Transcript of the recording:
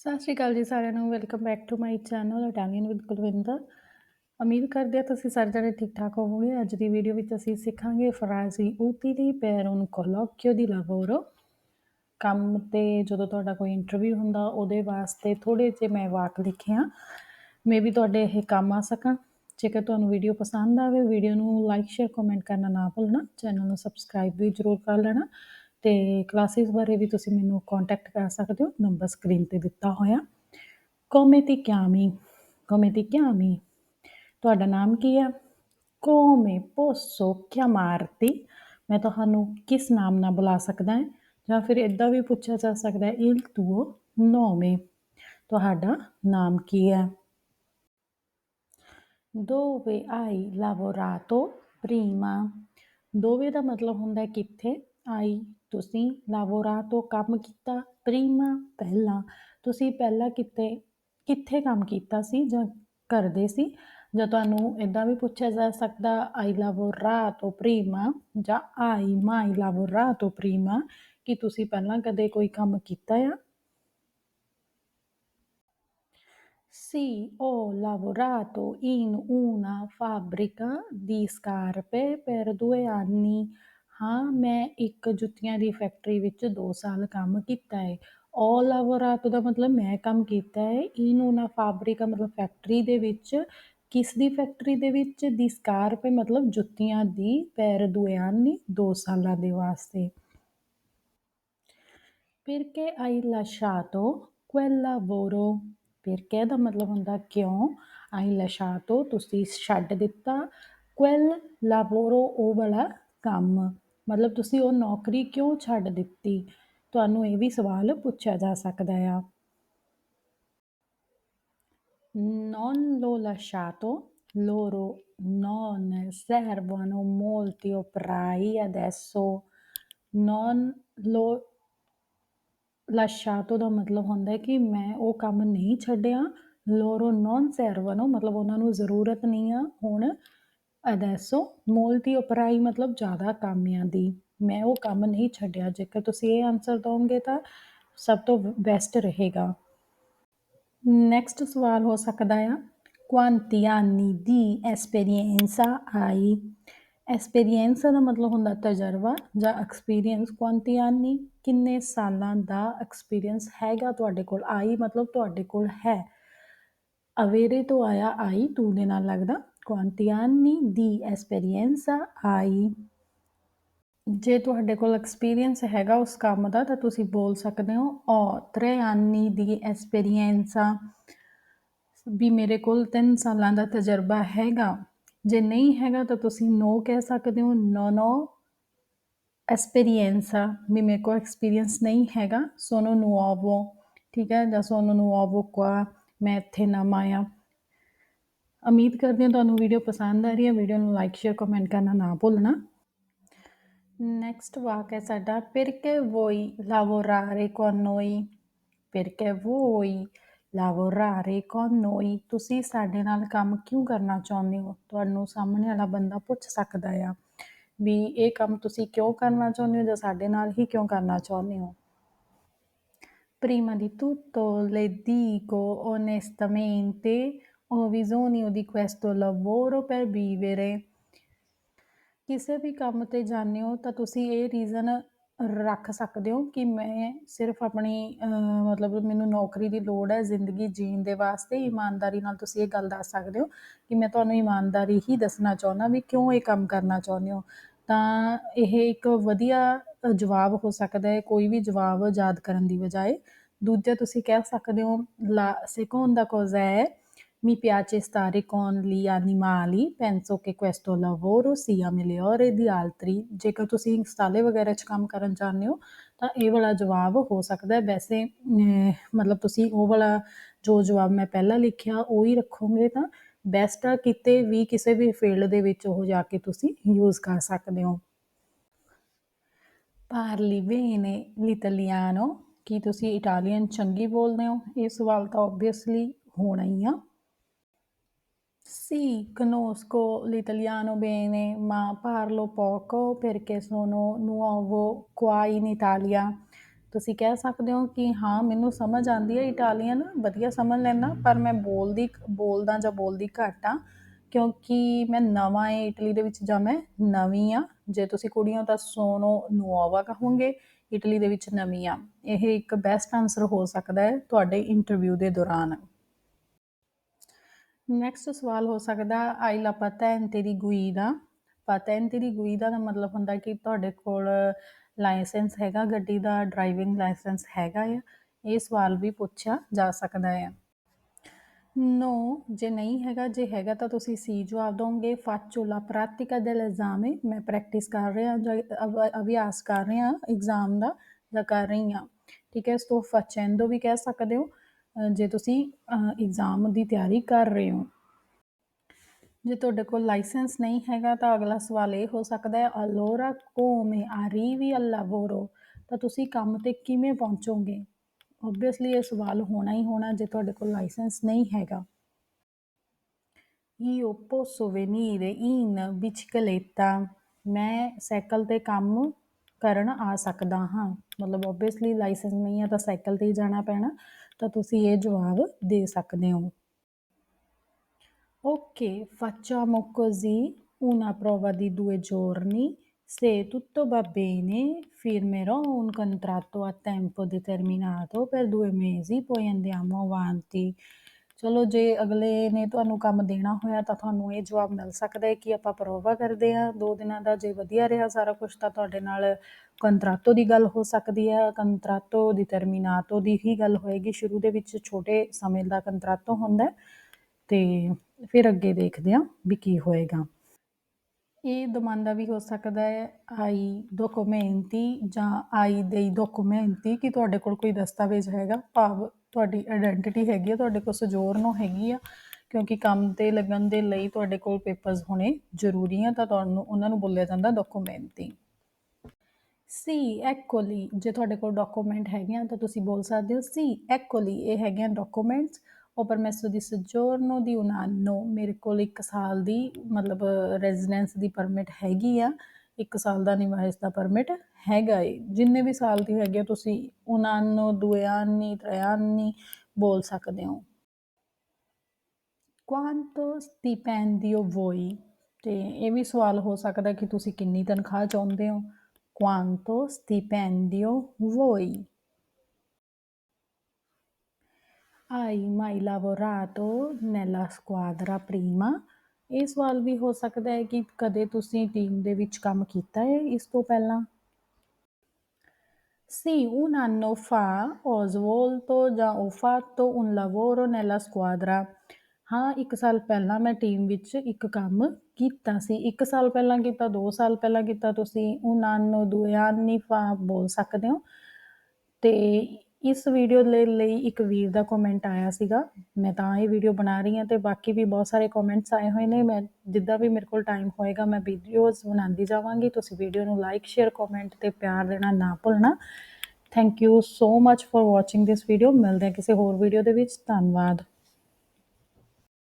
ਸਤਿ ਸ਼੍ਰੀ ਅਕਾਲ ਜੀ ਸਾਰਿਆਂ ਨੂੰ welcome back to my channel Italian with Kulwinder ਉਮੀਦ ਕਰਦੇ ਹਾਂ ਤੁਸੀਂ ਸਾਰੇ ਜਣੇ ਠੀਕ ਠਾਕ ਹੋਵੋਗੇ। ਅੱਜ ਦੀ ਵੀਡੀਓ ਵਿੱਚ ਅਸੀਂ ਸਿੱਖਾਂਗੇ ਫਰਾਜ਼ੀ utili per un colloquio di lavoro ਕੰਮ ਤੇ ਜਦੋਂ ਤੁਹਾਡਾ ਕੋਈ ਇੰਟਰਵਿਊ ਹੁੰਦਾ, ਉਹਦੇ ਵਾਸਤੇ ਥੋੜੇ ਜਿਹੇ ਮੈਂ ਵਾਕ ਲਿਖੇ ਆ ਮੇਬੀ ਤੁਹਾਡੇ ਇਹ ਕੰਮ ਆ ਸਕਣ ਜੇਕਰ ਤੁਹਾਨੂੰ ਵੀਡੀਓ ਪਸੰਦ ਆਵੇ ਵੀਡੀਓ ਨੂੰ ਲਾਈਕ ਸ਼ੇਅਰ ਕਮੈਂਟ ਕਰਨਾ ਨਾ ਭੁੱਲਣਾ। ਚੈਨਲ ਨੂੰ ਸਬਸਕ੍ਰਾਈਬ ਵੀ ਜ਼ਰੂਰ ਕਰ ਲੈਣਾ। ਤੇ ਕਲਾਸਿਸ ਬਾਰੇ ਵੀ ਤੁਸੀਂ ਮੈਨੂੰ ਕੰਟੈਕਟ ਕਰ ਸਕਦੇ ਹੋ। ਨੰਬਰ ਸਕਰੀਨ ਤੇ ਦਿੱਤਾ ਹੋਇਆ। Come ti chiami come ti chiami ਤੁਹਾਡਾ ਨਾਮ ਕੀ ਹੈ? Come posso chiamarti ਮੈਂ ਤੁਹਾਨੂੰ ਕਿਸ ਨਾਮ ਨਾਲ ਬੁਲਾ ਸਕਦਾ ਹਾਂ? ਜਾਂ ਫਿਰ ਇਦਾਂ ਵੀ ਪੁੱਛਿਆ ਜਾ ਸਕਦਾ ਹੈ il tuo nome ਤੁਹਾਡਾ ਨਾਮ ਕੀ ਹੈ? Dove hai lavorato ਪ੍ਰੀਮਾ dove ਦਾ ਮਤਲਬ ਹੁੰਦਾ ਹੈ ਕਿੱਥੇ? ਆਈ ਤੁਸੀਂ ਲਾਵੋਰਾ ਤੋਂ ਕੰਮ ਕੀਤਾ ਪ੍ਰੀਮਾ ਪਹਿਲਾਂ ਤੁਸੀਂ ਪਹਿਲਾਂ ਕਿਤੇ ਕਿੱਥੇ ਕੰਮ ਕੀਤਾ ਸੀ ਜਾਂ ਕਰਦੇ ਸੀ ਜਾਂ ਤੁਹਾਨੂੰ ਇਦਾਂ ਵੀ ਪੁੱਛਿਆ ਜਾ ਸਕਦਾ ਆਈ ਲਾਵੋਰਾ ਤੋਂ ਪ੍ਰੀਮਾ ਜਾਂ ਆਈ ਮਾਈ ਲਾਵੋਰਾ ਤੋਂ ਪ੍ਰੀਮਾ ਕਿ ਤੁਸੀਂ ਪਹਿਲਾਂ ਕਦੇ ਕੋਈ ਕੰਮ ਕੀਤਾ ਆ Sì, ho lavorato in una fabbrica di scarpe per due anni. ਹਾਂ, ਮੈਂ ਇੱਕ ਜੁੱਤੀਆਂ ਦੀ ਫੈਕਟਰੀ ਵਿੱਚ 2 ਸਾਲ ਕੰਮ ਕੀਤਾ ਹੈ। ਆਲ ਓਵਰ ਆ ਤਾਂ ਮਤਲਬ ਮੈਂ ਕੰਮ ਕੀਤਾ ਹੈ। "इन-उना फैब्रिका" ਮਤਲਬ ਫੈਕਟਰੀ ਦੇ ਵਿੱਚ। ਕਿਸਦੀ ਫੈਕਟਰੀ ਦੇ ਵਿੱਚ? "दी स्कार्प" ਮਤਲਬ ਜੁੱਤੀਆਂ ਦੀ ਪੈਰਦੂਆਨ ਨੇ 2 ਸਾਲਾਂ ਦੇ ਵਾਸਤੇ। "Perché hai lasciato quel lavoro?" "perché" ਦਾ ਮਤਲਬ ਹੁੰਦਾ ਕਿਉਂ, "hai lasciato" ਤੁਸੀਂ ਛੱਡ ਦਿੱਤਾ, "quel lavoro" ਉਹ ਵਾਲਾ ਕੰਮ। ਮਤਲਬ ਤੁਸੀਂ ਉਹ ਨੌਕਰੀ ਕਿਉਂ ਛੱਡ ਦਿੱਤੀ ਤੁਹਾਨੂੰ ਇਹ ਵੀ ਸਵਾਲ ਪੁੱਛਿਆ ਜਾ ਸਕਦਾ ਆ non l'ho lasciato loro non servono molti operai adesso non l'ho lasciato ਦਾ ਮਤਲਬ ਹੁੰਦਾ ਹੈ ਕਿ ਮੈਂ ਉਹ ਕੰਮ ਨਹੀਂ ਛੱਡਿਆ loro non servono ਮਤਲਬ ਉਹਨਾਂ ਨੂੰ ਜ਼ਰੂਰਤ ਨਹੀਂ ਆ ਹੁਣ adesso molti operai ਮਤਲਬ ਜ਼ਿਆਦਾ ਕਾਮਿਆਂ ਦੀ। ਮੈਂ ਉਹ ਕੰਮ ਨਹੀਂ ਛੱਡਿਆ। ਜੇਕਰ ਤੁਸੀਂ ਇਹ ਆਨਸਰ ਦੋਗੇ ਤਾਂ ਸਭ ਤੋਂ ਬੈਸਟ ਰਹੇਗਾ। ਨੈਕਸਟ ਸਵਾਲ ਹੋ ਸਕਦਾ ਆ। quanti anni di esperienza hai experience ਦਾ ਮਤਲਬ ਹੁੰਦਾ ਤਜਰਬਾ ਜਾਂ ਐਕਸਪੀਰੀਅੰਸ। quanti anni ਕਿੰਨੇ ਸਾਲਾਂ ਦਾ ਐਕਸਪੀਰੀਅੰਸ ਹੈਗਾ ਤੁਹਾਡੇ ਕੋਲ? ਆਈ ਮਤਲਬ ਤੁਹਾਡੇ ਕੋਲ ਹੈ। ਅਵੇਰੇ ਤੋਂ ਆਇਆ, ਆਈ, ਤੂੰ ਦੇ ਨਾਲ ਲੱਗਦਾ। Quanti anni di esperienza hai ਜੇ ਤੁਹਾਡੇ ਕੋਲ ਐਕਸਪੀਰੀਅੰਸ ਹੈਗਾ ਉਸ ਕੰਮ ਦਾ, ਤਾਂ ਤੁਸੀਂ ਬੋਲ ਸਕਦੇ ਹੋ ho tre anni di esperienza ਵੀ ਮੇਰੇ ਕੋਲ 3 ਸਾਲਾਂ ਦਾ ਤਜਰਬਾ ਹੈਗਾ। ਜੇ ਨਹੀਂ ਹੈਗਾ, ਤਾਂ ਤੁਸੀਂ ਨੋ ਕਹਿ ਸਕਦੇ ਹੋ ਨੋ ਨੋ esperienza ਵੀ ਮੇਰੇ ਕੋਲ ਐਕਸਪੀਰੀਅੰਸ ਨਹੀਂ ਹੈਗਾ sono nuovo ਠੀਕ ਹੈ, ਜਾਂ sono nuovo qua ਮੈਂ ਇੱਥੇ ਨਵਾਂ ਆਇਆ ਉਮੀਦ ਕਰਦੇ ਹਾਂ ਤੁਹਾਨੂੰ ਵੀਡੀਓ ਪਸੰਦ ਆ ਰਹੀ ਹੈ। ਵੀਡੀਓ ਨੂੰ ਲਾਈਕ ਸ਼ੇਅਰ ਕਮੈਂਟ ਕਰਨਾ ਨਾ ਭੁੱਲਣਾ। ਨੈਕਸਟ ਵਾਕ ਹੈ ਸਾਡਾ perché vuoi lavorare con noi perché vuoi lavorare con noi ਤੁਸੀਂ ਸਾਡੇ ਨਾਲ ਕੰਮ ਕਿਉਂ ਕਰਨਾ ਚਾਹੁੰਦੇ ਹੋ? ਤੁਹਾਨੂੰ ਸਾਹਮਣੇ ਵਾਲਾ ਬੰਦਾ ਪੁੱਛ ਸਕਦਾ ਆ ਵੀ ਇਹ ਕੰਮ ਤੁਸੀਂ ਕਿਉਂ ਕਰਨਾ ਚਾਹੁੰਦੇ ਹੋ ਜਾਂ ਸਾਡੇ ਨਾਲ ਹੀ ਕਿਉਂ ਕਰਨਾ ਚਾਹੁੰਦੇ ਹੋ? Prima di tutto le dico onestamente ho bisogno di questo lavoro per vivere. ਕਿਸੇ ਵੀ ਕੰਮ ਤੇ ਜਾਂਦੇ ਹੋ ਤਾਂ ਤੁਸੀਂ ਇਹ ਰੀਜ਼ਨ ਰੱਖ ਸਕਦੇ ਹੋ ਕਿ ਮੈਂ ਸਿਰਫ ਆਪਣੀ ਮਤਲਬ ਮੈਨੂੰ ਨੌਕਰੀ ਦੀ ਲੋੜ ਹੈ ਜ਼ਿੰਦਗੀ ਜੀਣ ਦੇ ਵਾਸਤੇ ਇਮਾਨਦਾਰੀ ਨਾਲ ਤੁਸੀਂ ਇਹ ਗੱਲ ਦੱਸ ਸਕਦੇ ਹੋ ਕਿ ਮੈਂ ਤੁਹਾਨੂੰ ਇਮਾਨਦਾਰੀ ਹੀ ਦੱਸਣਾ ਚਾਹੁੰਦਾ ਵੀ ਕਿਉਂ ਇਹ ਕੰਮ ਕਰਨਾ ਚਾਹੁੰਦੇ ਹੋ ਤਾਂ ਇਹ ਇੱਕ ਵਧੀਆ ਜਵਾਬ ਹੋ ਸਕਦਾ ਹੈ ਕੋਈ ਵੀ ਜਵਾਬ ਯਾਦ ਕਰਨ ਦੀ ਬਜਾਏ ਦੂਜਾ ਤੁਸੀਂ ਕਹਿ ਸਕਦੇ ਹੋ ਲਾ ਸਿੱਖੋਣ ਦਾ ਕੋਜ਼ਾ ਹੈ Mi piace stare con gli animali, penso che questo lavoro sia migliore di altri. ਜੇਕਰ ਤੁਸੀਂ ਇੰਸਟਾਲੇ ਵਗੈਰਾ 'ਚ ਕੰਮ ਕਰਨ ਜਾਂਦੇ ਹੋ ਤਾਂ ਇਹ ਵਾਲਾ ਜਵਾਬ ਹੋ ਸਕਦਾ ਹੈ ਵੈਸੇ ਅਹ, ਮਤਲਬ ਤੁਸੀਂ ਉਹ ਵਾਲਾ ਜੋ ਜਵਾਬ ਮੈਂ ਪਹਿਲਾਂ ਲਿਖਿਆ ਉਹ ਹੀ ਰੱਖੋਗੇ ਤਾਂ ਬੈਸਟ ਆ ਕਿਤੇ ਵੀ ਕਿਸੇ ਵੀ ਫੀਲਡ ਦੇ ਵਿੱਚ ਉਹ ਜਾ ਕੇ ਤੁਸੀਂ ਯੂਜ਼ ਕਰ ਸਕਦੇ ਹੋ ਪਾਰਲੀ bene l'italiano ਕੀ ਤੁਸੀਂ ਇਟਾਲੀਅਨ ਚੰਗੀ ਬੋਲਦੇ ਹੋ ਇਹ ਸਵਾਲ ਤਾਂ ਆਬਵੀਅਸਲੀ ਹੋਣਾ ਹੀ ਆ Sì, conosco l'italiano bene, ma parlo poco perché sono nuovo qua in Italia. ਤੁਸੀਂ ਕਹਿ ਸਕਦੇ ਹੋ ਕਿ ਹਾਂ ਮੈਨੂੰ ਸਮਝ ਆਉਂਦੀ ਹੈ ਇਟਾਲੀਅਨ ਵਧੀਆ ਸਮਝ ਲੈਂਦਾ ਪਰ ਮੈਂ ਬੋਲਦੀ ਬੋਲਦਾ ਜਾਂ ਬੋਲਦੀ ਘੱਟ ਹਾਂ ਕਿਉਂਕਿ ਮੈਂ ਨਵਾਂ ਏ ਇਟਲੀ ਦੇ ਵਿੱਚ ਜਾਂ ਮੈਂ ਨਵੀਂ ਹਾਂ ਜੇ ਤੁਸੀਂ ਕੁੜੀ ਹੋ ਤਾਂ ਸੋਨੋ ਨੂਓਵਾ ਕਹੋਗੇ ਇਟਲੀ ਦੇ ਵਿੱਚ ਨਵੀਂ ਹਾਂ ਇਹ ਇੱਕ ਬੈਸਟ ਆਨਸਰ ਹੋ ਸਕਦਾ ਹੈ ਤੁਹਾਡੇ ਇੰਟਰਵਿਊ ਦੇ ਦੌਰਾਨ ਨੈਕਸਟ ਸਵਾਲ ਹੋ ਸਕਦਾ ਆਈ ਲਾ patente di guida patente ਤੇਰੀ ਗੁਈ ਦਾ ਮਤਲਬ ਹੁੰਦਾ ਕਿ ਤੁਹਾਡੇ ਕੋਲ ਲਾਇਸੈਂਸ ਹੈਗਾ, ਗੱਡੀ ਦਾ, ਡਰਾਈਵਿੰਗ ਲਾਇਸੈਂਸ ਹੈਗਾ ਆ। ਇਹ ਸਵਾਲ ਵੀ ਪੁੱਛਿਆ ਜਾ ਸਕਦਾ ਹੈ ਨੋ, ਜੇ ਨਹੀਂ ਹੈਗਾ, ਜੇ ਹੈਗਾ ਤਾਂ ਤੁਸੀਂ ਸੀ ਜਵਾਬ ਦੋਗੇ। faccio la pratica dell'esame ਮੈਂ ਪ੍ਰੈਕਟਿਸ ਕਰ ਰਿਹਾ, ਜਾਂ ਅਭ- ਅਭਿਆਸ ਕਰ ਰਿਹਾ ਐਗਜ਼ਾਮ ਦਾ ਜਾਂ ਕਰ ਰਹੀ ਹਾਂ। ਠੀਕ ਹੈ, ਇਸ ਤੋਂ facendo ਵੀ ਕਹਿ ਸਕਦੇ ਹੋ। ਜੇ ਤੁਸੀਂ ਐਗਜ਼ਾਮ ਦੀ ਤਿਆਰੀ ਕਰ ਰਹੇ ਹੋ। ਜੇ ਤੁਹਾਡੇ ਕੋਲ ਲਾਇਸੈਂਸ ਨਹੀਂ ਹੈਗਾ ਤਾਂ ਅਗਲਾ ਸਵਾਲ ਇਹ ਹੋ ਸਕਦਾ ਹੈ, allora come arrivi al lavoro? ਤਾਂ ਤੁਸੀਂ ਕੰਮ ਤੇ ਕਿਵੇਂ ਪਹੁੰਚੋਗੇ? ਓਬਵੀਅਸਲੀ ਇਹ ਸਵਾਲ ਹੋਣਾ ਹੀ ਹੋਣਾ ਜੇ ਤੁਹਾਡੇ ਕੋਲ ਲਾਇਸੈਂਸ ਨਹੀਂ ਹੈਗਾ। e Io posso venire in bicicletta ਮੈਂ ਸਾਈਕਲ ਤੇ ਕੰਮ ਕਰਨ ਆ ਸਕਦਾ ਹਾਂ। ਮਤਲਬ ਓਬਵੀਅਸਲੀ ਲਾਇਸੈਂਸ ਨਹੀਂ ਹੈ ਤਾਂ ਸਾਈਕਲ ਤੇ ਹੀ ਜਾਣਾ ਪੈਣਾ। ਤਾਂ ਤੁਸੀਂ ਇਹ ਜਵਾਬ ਦੇ ਸਕਦੇ ਹੋ Ok, facciamo così una prova di due giorni. Se tutto va bene, firmerò un contratto a tempo determinato per due mesi, poi andiamo avanti. ਚਲੋ ਜੇ ਅਗਲੇ ਨੇ ਤੁਹਾਨੂੰ ਕੰਮ ਦੇਣਾ ਹੋਇਆ ਤਾਂ ਤੁਹਾਨੂੰ ਇਹ ਜਵਾਬ ਮਿਲ ਸਕਦਾ ਹੈ ਕਿ ਆਪਾਂ ਪ੍ਰੋਵਾ ਕਰਦੇ ਆ ਦੋ ਦਿਨਾਂ ਦਾ ਜੇ ਵਧੀਆ ਰਿਹਾ ਸਾਰਾ ਕੁਝ ਤਾਂ ਤੁਹਾਡੇ ਨਾਲ ਕੰਟਰਾਟੋ ਦੀ ਗੱਲ ਹੋ ਸਕਦੀ ਹੈ। ਕੰਟਰਾਟੋ ਦੀ ਟਰਮੀਨਾਟੋ ਦੀ ਹੀ ਗੱਲ ਹੋਏਗੀ। ਸ਼ੁਰੂ ਦੇ ਵਿੱਚ ਛੋਟੇ ਸਮੇਂ ਦਾ ਕੰਟਰਾਟੋ ਹੁੰਦਾ ਹੈ ਤੇ ਫਿਰ ਅੱਗੇ ਦੇਖਦੇ ਹਾਂ ਵੀ ਕੀ ਹੋਏਗਾ। ਇਹ ਦਮਾਂਦਾ ਵੀ ਹੋ ਸਕਦਾ ਹੈ, ਆਈ ਡਾਕੂਮੈਂਟੀ ਜਾਂ ਆਈ ਦੇਈ ਡਾਕੂਮੈਂਟੀ ਕਿ ਤੁਹਾਡੇ ਕੋਲ ਕੋਈ ਦਸਤਾਵੇਜ਼ ਹੈਗਾ। ਭਾਵ ਤੁਹਾਡੀ ਆਇਡੈਂਟੀਟੀ ਹੈਗੀ ਆ, ਤੁਹਾਡੇ ਕੋਲ ਸਜੋਰਨੋ ਹੈਗੀ ਆ, ਕਿਉਂਕਿ ਕੰਮ ਤੇ ਲੱਗਣ ਦੇ ਲਈ ਤੁਹਾਡੇ ਕੋਲ ਪੇਪਰਸ ਹੋਣੇ ਜ਼ਰੂਰੀ ਆ, ਤਾਂ ਤੁਹਾਨੂੰ ਉਹਨਾਂ ਨੂੰ ਬੋਲਿਆ ਜਾਂਦਾ ਡਾਕੂਮੈਂਟੀ ਸੀ ਐਕੋਲੀ ਜੇ ਤੁਹਾਡੇ ਕੋਲ ਡਾਕੂਮੈਂਟ ਹੈਗੇ ਆ, ਤਾਂ ਤੁਸੀਂ ਬੋਲ ਸਕਦੇ ਹੋ ਸੀ ਐਕੋਲੀ ਇਹ ਹੈਗੇ ਆ ਡਾਕੂਮੈਂਟਸ ਉਹ ਪਰਮੈਸੋ ਦੀ ਸਜੋਰਨੋ ਦੀ un anno ਮੇਰੇ ਕੋਲ 1 ਸਾਲ ਦੀ, ਮਤਲਬ ਰੈਜ਼ੀਡੈਂਸ ਦੀ ਪਰਮਿਟ ਹੈਗੀ ਆ। 1 ਸਾਲ ਦਾ ਨਿਵਾਸ ਦਾ ਪਰਮਿਟ ਹੈਗਾ ਏ ਜਿੰਨੇ ਵੀ ਸਾਲ ਦੀ ਹੈਗੀ ਤੁਸੀਂ 99 92 93 ਬੋਲ ਸਕਦੇ ਹੋ ਕੁਆਂਟੋ ਸਟਿਪੈਂਡੀਓ ਵੋਈ ਤੇ ਇਹ ਵੀ ਸਵਾਲ ਹੋ ਸਕਦਾ ਕਿ ਤੁਸੀਂ ਕਿੰਨੀ ਤਨਖਾਹ ਚਾਹੁੰਦੇ ਹੋ ਕੁਆਂਟੋ ਸਟਿਪੈਂਡੀਓ ਵੋਈ ਆਈ ਮਾਈ ਲਾਵੋਰਾਟੋ ਨੈਲਾ ਸਕੁਆਡਰਾ ਪ੍ਰੀਮਾ ਇਹ ਸਵਾਲ ਵੀ ਹੋ ਸਕਦਾ ਹੈ ਕਿ ਕਦੇ ਤੁਸੀਂ ਟੀਮ ਦੇ ਵਿੱਚ ਕੰਮ ਕੀਤਾ ਹੈ ਇਸ ਤੋਂ ਪਹਿਲਾਂ? Sì, un anno fa ho svolto già ho fatto un lavoro nella squadra. ਹਾਂ ਇੱਕ ਸਾਲ ਪਹਿਲਾਂ ਮੈਂ ਟੀਮ ਵਿੱਚ ਇੱਕ ਕੰਮ ਕੀਤਾ ਸੀ। ਇੱਕ ਸਾਲ ਪਹਿਲਾਂ ਕੀਤਾ ਦੋ ਸਾਲ ਪਹਿਲਾਂ ਕੀਤਾ ਤੁਸੀਂ un anno due anni ਬੋਲ ਸਕਦੇ ਹੋ। ਤੇ ਇਸ ਵੀਡੀਓ ਦੇ ਲਈ ਇੱਕ ਵੀਰ ਦਾ ਕਮੈਂਟ ਆਇਆ ਸੀਗਾ। ਮੈਂ ਤਾਂ ਇਹ ਵੀਡੀਓ ਬਣਾ ਰਹੀ ਹਾਂ ਤੇ ਬਾਕੀ ਵੀ ਬਹੁਤ ਸਾਰੇ ਕਮੈਂਟਸ ਆਏ ਹੋਏ ਨੇ। ਮੈਂ ਜਿੱਦਾਂ ਵੀ ਮੇਰੇ ਕੋਲ ਟਾਈਮ ਹੋਏਗਾ, ਮੈਂ ਵੀਡੀਓਜ਼ ਬਣਾਉਂਦੀ ਜਾਵਾਂਗੀ। ਤੁਸੀਂ ਵੀਡੀਓ ਨੂੰ ਲਾਈਕ ਸ਼ੇਅਰ ਕਮੈਂਟ ਤੇ ਪਿਆਰ ਦੇਣਾ ਨਾ ਭੁੱਲਣਾ। Thank you so much for watching this video ਮਿਲਦੇ ਹਾਂ ਕਿਸੇ ਹੋਰ ਵੀਡੀਓ ਦੇ ਵਿੱਚ। ਧੰਨਵਾਦ।